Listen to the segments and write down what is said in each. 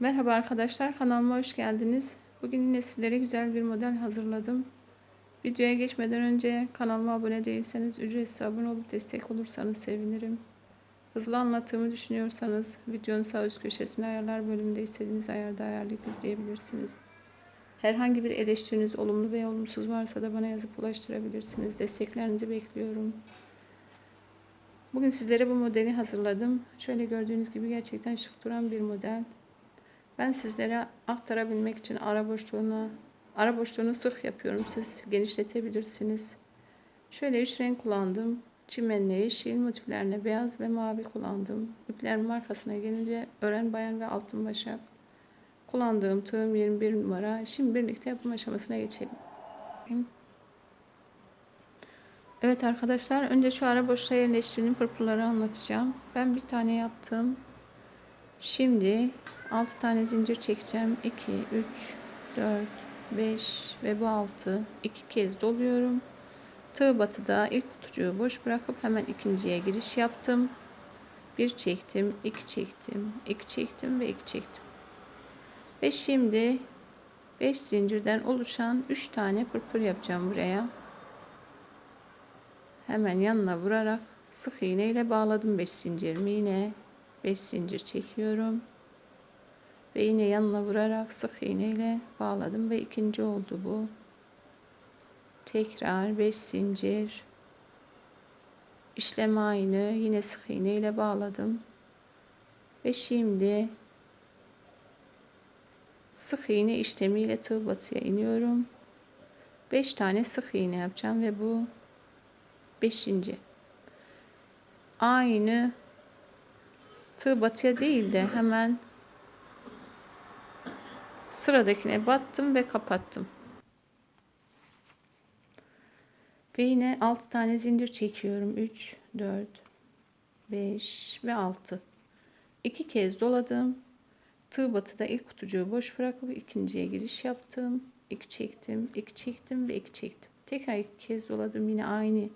Merhaba arkadaşlar kanalıma hoş geldiniz. Bugün yine sizlere güzel bir model hazırladım. Videoya geçmeden önce kanalıma abone değilseniz ücretsiz abone olup destek olursanız sevinirim. Hızlı anlattığımı düşünüyorsanız videonun sağ üst köşesine ayarlar bölümünde istediğiniz ayarda ayarlayıp izleyebilirsiniz. Herhangi bir eleştiriniz olumlu veya olumsuz varsa da bana yazıp ulaştırabilirsiniz. Desteklerinizi bekliyorum. Bugün sizlere bu modeli hazırladım. Şöyle gördüğünüz gibi gerçekten şık duran bir model. Ben sizlere aktarabilmek için ara boşluğunu ara boşluğunu sık yapıyorum. Siz genişletebilirsiniz. Şöyle üç renk kullandım. Çimenli, yeşil motiflerine beyaz ve mavi kullandım. İplerin markasına gelince ören bayan ve altın başak. Kullandığım tığım 21 numara. Şimdi birlikte yapım aşamasına geçelim. Evet arkadaşlar önce şu ara boşluğa yerleştirdiğim pırpırları anlatacağım. Ben bir tane yaptım. Şimdi 6 tane zincir çekeceğim. 2, 3, 4, 5 ve bu 6 iki kez doluyorum. Tığ batıda ilk kutucuğu boş bırakıp hemen ikinciye giriş yaptım. Bir çektim, iki çektim, iki çektim ve iki çektim. Ve şimdi 5 zincirden oluşan 3 tane pırpır yapacağım buraya. Hemen yanına vurarak sık iğne ile bağladım 5 zincirimi yine 5 zincir çekiyorum. Ve yine yanına vurarak sık iğne ile bağladım ve ikinci oldu bu. Tekrar 5 zincir. İşlem aynı. Yine sık iğne ile bağladım. Ve şimdi sık iğne işlemiyle tığ batıya iniyorum. 5 tane sık iğne yapacağım ve bu 5. aynı tığ batıya değil de hemen sıradakine battım ve kapattım. Ve yine 6 tane zincir çekiyorum. 3, 4, 5 ve 6. 2 kez doladım. Tığ batıda ilk kutucuğu boş bırakıp ikinciye giriş yaptım. 2 çektim, 2 çektim ve 2 çektim. Tekrar iki kez doladım. Yine aynı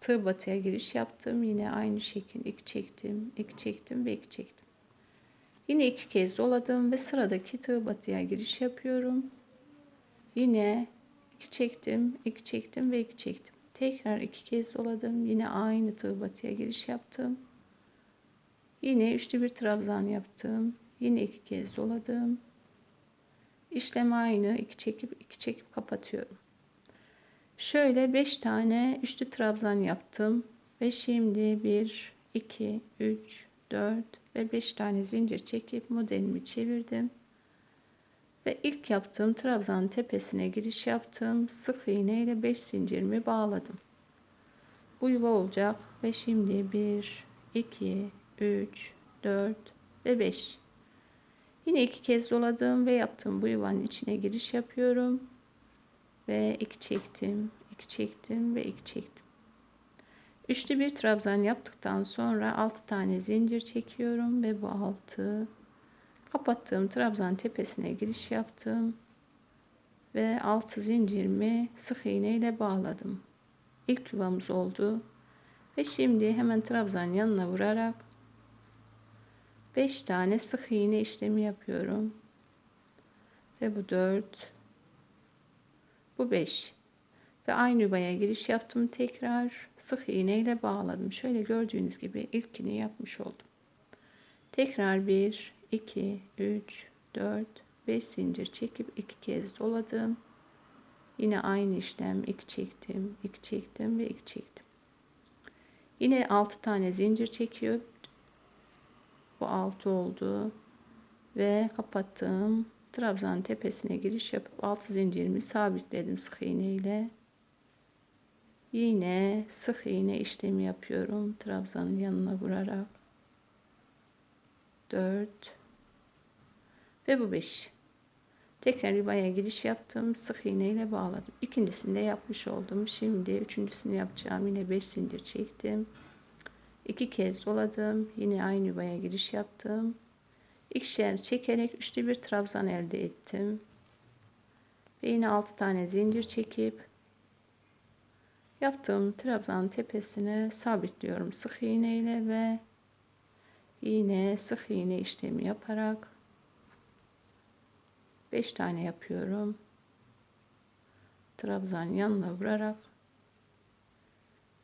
tığ batıya giriş yaptım. Yine aynı şekil 2 çektim, 2 çektim ve 2 çektim. Yine iki kez doladım ve sıradaki tığ batıya giriş yapıyorum. Yine 2 çektim, 2 çektim ve 2 çektim. Tekrar iki kez doladım. Yine aynı tığ batıya giriş yaptım. Yine üçlü bir trabzan yaptım. Yine iki kez doladım. İşlem aynı. 2 çekip 2 çekip kapatıyorum. Şöyle 5 tane üçlü trabzan yaptım. Ve şimdi 1, 2, 3, 4 ve 5 tane zincir çekip modelimi çevirdim. Ve ilk yaptığım trabzan tepesine giriş yaptım. Sık iğne ile 5 zincirimi bağladım. Bu yuva olacak. Ve şimdi 1, 2, 3, 4 ve 5. Yine iki kez doladım ve yaptığım bu yuvanın içine giriş yapıyorum ve iki çektim, iki çektim ve iki çektim. Üçlü bir trabzan yaptıktan sonra 6 tane zincir çekiyorum ve bu 6 kapattığım trabzan tepesine giriş yaptım ve 6 zincirimi sık iğne ile bağladım. İlk yuvamız oldu. Ve şimdi hemen trabzan yanına vurarak 5 tane sık iğne işlemi yapıyorum. Ve bu 4 bu 5. Ve aynı yuvaya giriş yaptım tekrar. Sık iğne ile bağladım. Şöyle gördüğünüz gibi ilkini yapmış oldum. Tekrar 1, 2, 3, 4, 5 zincir çekip 2 kez doladım. Yine aynı işlem 2 çektim, 2 çektim ve 2 çektim. Yine 6 tane zincir çekiyor. Bu 6 oldu. Ve kapattım. Trabzan tepesine giriş yapıp altı zincirimi sabitledim sık iğne ile. Yine sık iğne işlemi yapıyorum. Trabzanın yanına vurarak. 4 ve bu 5. Tekrar yuvaya giriş yaptım. Sık iğne ile bağladım. İkincisini de yapmış oldum. Şimdi üçüncüsünü yapacağım. Yine 5 zincir çektim. İki kez doladım. Yine aynı yuvaya giriş yaptım ikişer çekerek üçlü bir trabzan elde ettim. Ve yine 6 tane zincir çekip yaptığım trabzan tepesine sabitliyorum sık iğne ile ve yine sık iğne işlemi yaparak 5 tane yapıyorum. Trabzan yanına vurarak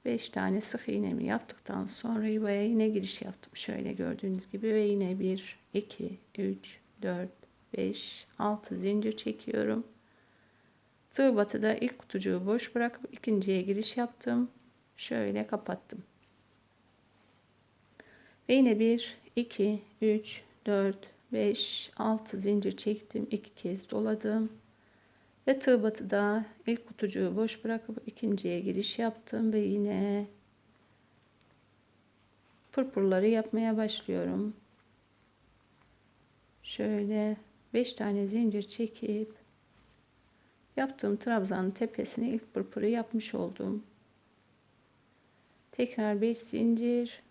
5 tane sık iğnemi yaptıktan sonra yuvaya yine giriş yaptım. Şöyle gördüğünüz gibi ve yine 1, 2, 3, 4, 5, 6 zincir çekiyorum. Tığ batıda ilk kutucuğu boş bırakıp ikinciye giriş yaptım. Şöyle kapattım. Ve yine 1, 2, 3, 4, 5, 6 zincir çektim. 2 kez doladım. Ve tığ batıda ilk kutucuğu boş bırakıp ikinciye giriş yaptım ve yine pırpırları yapmaya başlıyorum. Şöyle 5 tane zincir çekip yaptığım trabzanın tepesine ilk pırpırı yapmış oldum. Tekrar 5 zincir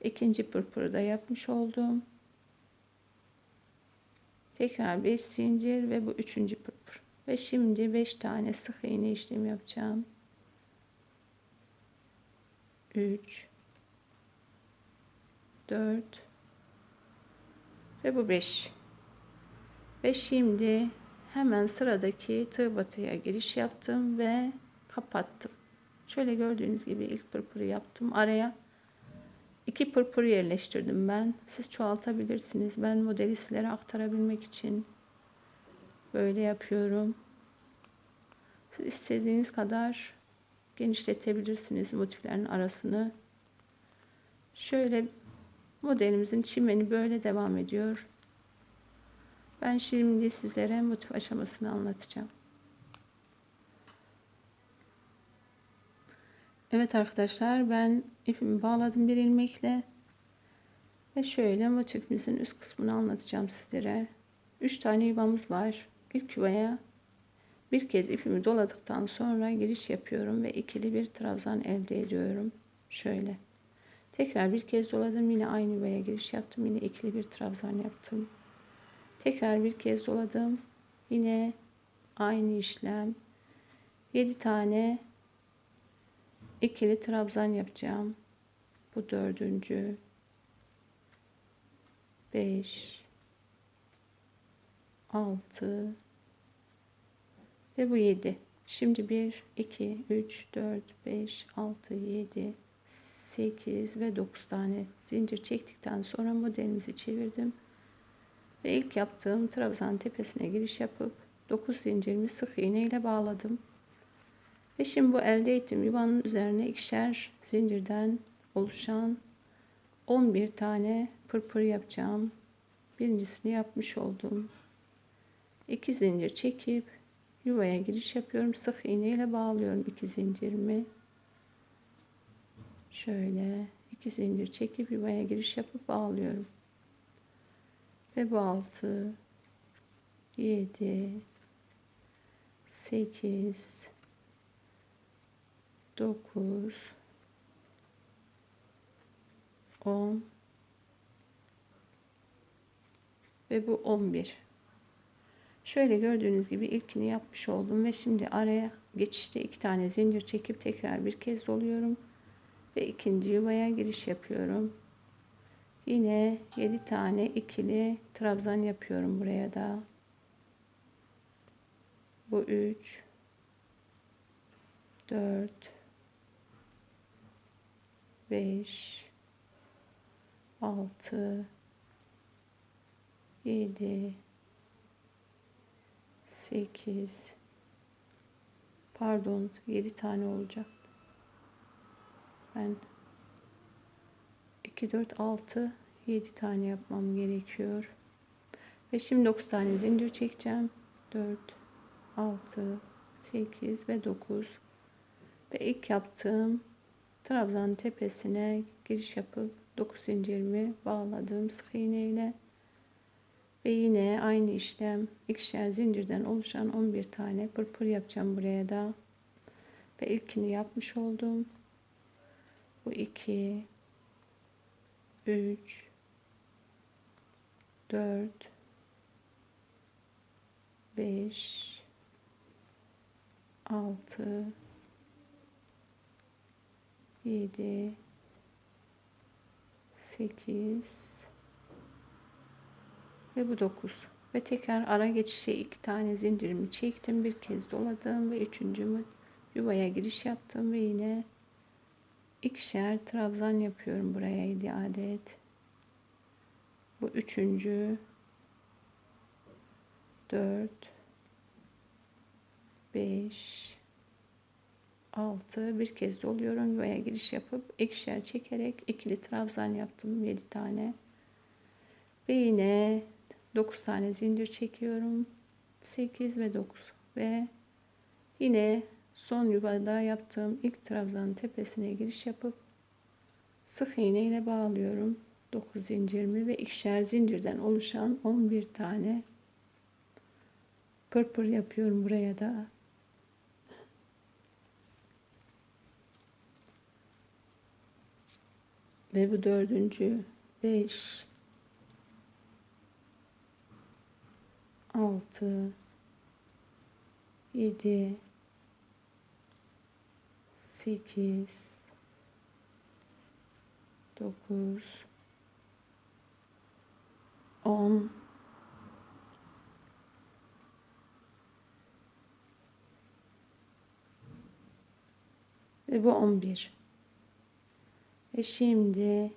ikinci pırpırı da yapmış oldum. Tekrar 5 zincir ve bu üçüncü pırpır. Ve şimdi 5 tane sık iğne işlem yapacağım. 3 4 ve bu 5. Ve şimdi hemen sıradaki tığ batıya giriş yaptım ve kapattım. Şöyle gördüğünüz gibi ilk pırpırı yaptım. Araya iki pırpır yerleştirdim ben. Siz çoğaltabilirsiniz. Ben modeli sizlere aktarabilmek için böyle yapıyorum. Siz istediğiniz kadar genişletebilirsiniz motiflerin arasını. Şöyle modelimizin çimeni böyle devam ediyor. Ben şimdi sizlere motif aşamasını anlatacağım. Evet arkadaşlar ben ipimi bağladım bir ilmekle. Ve şöyle motifimizin üst kısmını anlatacağım sizlere. 3 tane yuvamız var. İlk yuvaya bir kez ipimi doladıktan sonra giriş yapıyorum ve ikili bir trabzan elde ediyorum. Şöyle. Tekrar bir kez doladım yine aynı yuvaya giriş yaptım. Yine ikili bir trabzan yaptım. Tekrar bir kez doladım. Yine aynı işlem. 7 tane ikili trabzan yapacağım. Bu dördüncü. 5 6 ve bu 7. Şimdi 1 2 3 4 5 6 7 8 ve 9 tane zincir çektikten sonra modelimizi çevirdim. Ve ilk yaptığım trabzan tepesine giriş yapıp 9 zincirimi sık iğne ile bağladım. Ve şimdi bu elde ettiğim yuvanın üzerine ikişer zincirden oluşan 11 tane pırpır yapacağım. Birincisini yapmış oldum. 2 zincir çekip yuvaya giriş yapıyorum. Sık iğne ile bağlıyorum 2 zincirimi. Şöyle 2 zincir çekip yuvaya giriş yapıp bağlıyorum. Ve bu 6 7 8 9 10 ve bu 11 şöyle gördüğünüz gibi ilkini yapmış oldum ve şimdi araya geçişte iki tane zincir çekip tekrar bir kez doluyorum ve ikinci yuvaya giriş yapıyorum yine 7 tane ikili trabzan yapıyorum buraya da bu 3 4 5 6 7 8 pardon 7 tane olacak. Ben 2 4 6 7 tane yapmam gerekiyor. Ve şimdi 9 tane zincir çekeceğim. 4 6 8 ve 9 ve ilk yaptığım trabzan tepesine giriş yapıp 9 zincirimi bağladım sık iğne ile ve yine aynı işlem ikişer zincirden oluşan 11 tane pırpır yapacağım buraya da ve ilkini yapmış oldum bu 2 3 4 5 6 7 8 ve bu 9 Ve tekrar ara geçişe iki tane zincirimi çektim. Bir kez doladım ve üçüncümü yuvaya giriş yaptım ve yine ikişer trabzan yapıyorum buraya 7 adet. Bu üçüncü, dört, beş, altı. Bir kez doluyorum yuvaya giriş yapıp ikişer çekerek ikili trabzan yaptım 7 tane. Ve yine 9 tane zincir çekiyorum. 8 ve 9 ve yine son yuvada yaptığım ilk trabzanın tepesine giriş yapıp sık iğne ile bağlıyorum. 9 zincirimi ve ikişer zincirden oluşan 11 tane pırpır yapıyorum buraya da. Ve bu dördüncü 5 6 7 8 9 10 ve bu 11 ve şimdi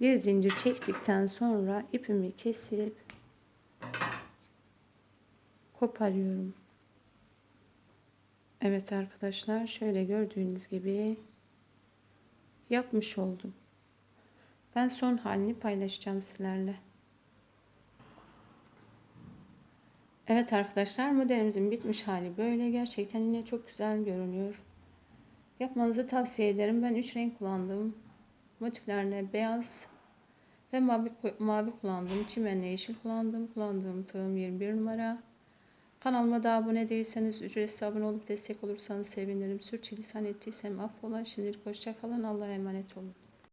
bir zincir çektikten sonra ipimi kesip koparıyorum. Evet arkadaşlar şöyle gördüğünüz gibi yapmış oldum. Ben son halini paylaşacağım sizlerle. Evet arkadaşlar modelimizin bitmiş hali böyle. Gerçekten yine çok güzel görünüyor. Yapmanızı tavsiye ederim. Ben 3 renk kullandım. Motiflerine beyaz ve mavi, mavi kullandım. Çimenle yeşil kullandım. Kullandığım tığım 21 numara. Kanalıma da abone değilseniz ücretsiz abone olup destek olursanız sevinirim. Sürçülisan ettiysem affola. Şimdilik hoşçakalın. Allah'a emanet olun.